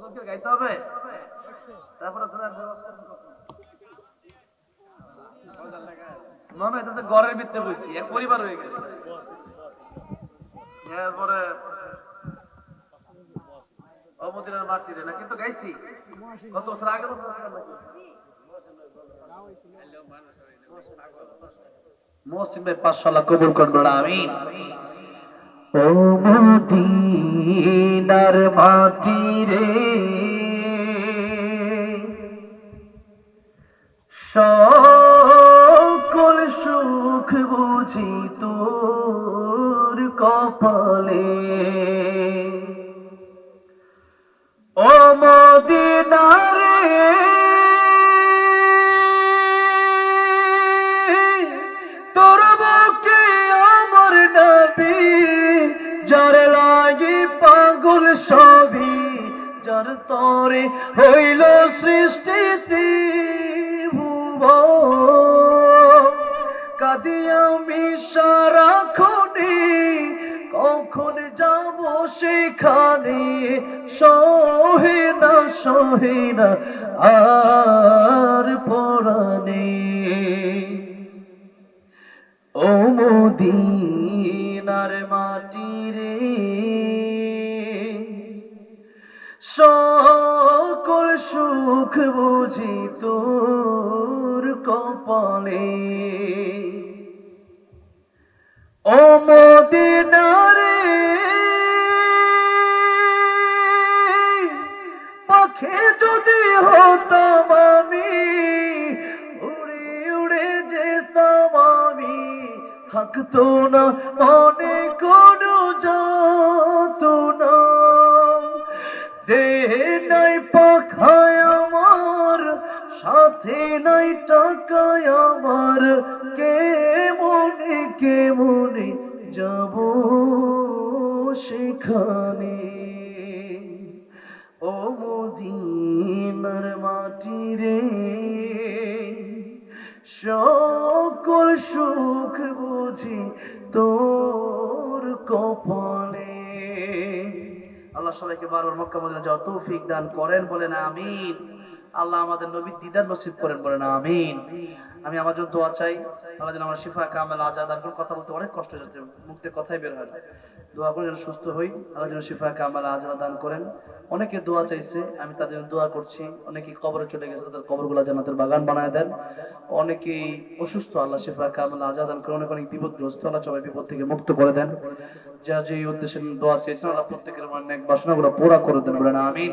গজলকে গাইতে হবে। তারপরে শোনার ব্যবস্থা করতে হবে। না না এটা হচ্ছে ঘরের ভিতরে বসছি এক পরিবার হয়ে গেছে। এরপরে অমদিনার মাটি না কিন্তু গাইছি? কত বছর আগে মহসিন ভাই পাঁচশো কবুল করবেন আমিন। ও মদিনার মাটি রে সকল সুখ বুঝি তোর কপালে। ও মদিনারে তোর বুকে আমার নবী, যার লাগি পাগল সবই, যার তরে হইল সৃষ্টি ত্রিভুব কাদি আমি সারাক্ষণে কখন যাব সেখানে? সহে না সহে না আর পরাণে। ও মদিনার মাটি রে, সকল সুখ বুঝি তোর কপালে ও মদিনারে পাখি যদি হতাম আমি, উড়ে উড়ে যেতাম আমি, থাকতো না মনে কোনো যত না দেহে নাই পাখায় সাথে নাই টাকায় আমার কে মনে কে মনে যাব সেখানে? ও মদিনার মাটি রে, সকল সুখ বুঝি তোর কপালে। আল্লাহ সবাইকে বারবার মক্কা মদিনা যাওয়ার তৌফিক দান করেন, বলেন আমিন। আল্লাহ আমাদের নবীর দিদার নসিব করেন বলেন, আমিন। আমি আমার জন্য দোয়া চাই, আল্লাহ যেন আমার শিফা কামেল আজাদ কোনো কথা বলতে অনেক কষ্ট যাচ্ছে মুখতে কথাই বের হয় না। দোয়া করে যেন সুস্থ হই, আল্লাহ যেন শিফা কামেল আজাদ দান করেন। অনেকে দোয়া চাইছে, আমি তাদের জন্য দোয়া করছি। অনেকেই কবরে চলে গেছে, তাদের কবরগুলো জান্নাতের বাগান বানায় দেন। অনেকেই অসুস্থ, আল্লাহ শিফা কামেল আজাদ দান করে অনেক অনেক বিপদগ্রস্ত, আল্লাহ সবাই বিপদ থেকে মুক্ত করে দেন। যা যে উদ্দেশ্যে দোয়া চেয়েছেন, আল্লাহ প্রত্যেকের অনেক বাসনাগুলো পুরা করে দেন বলেন, আমিন।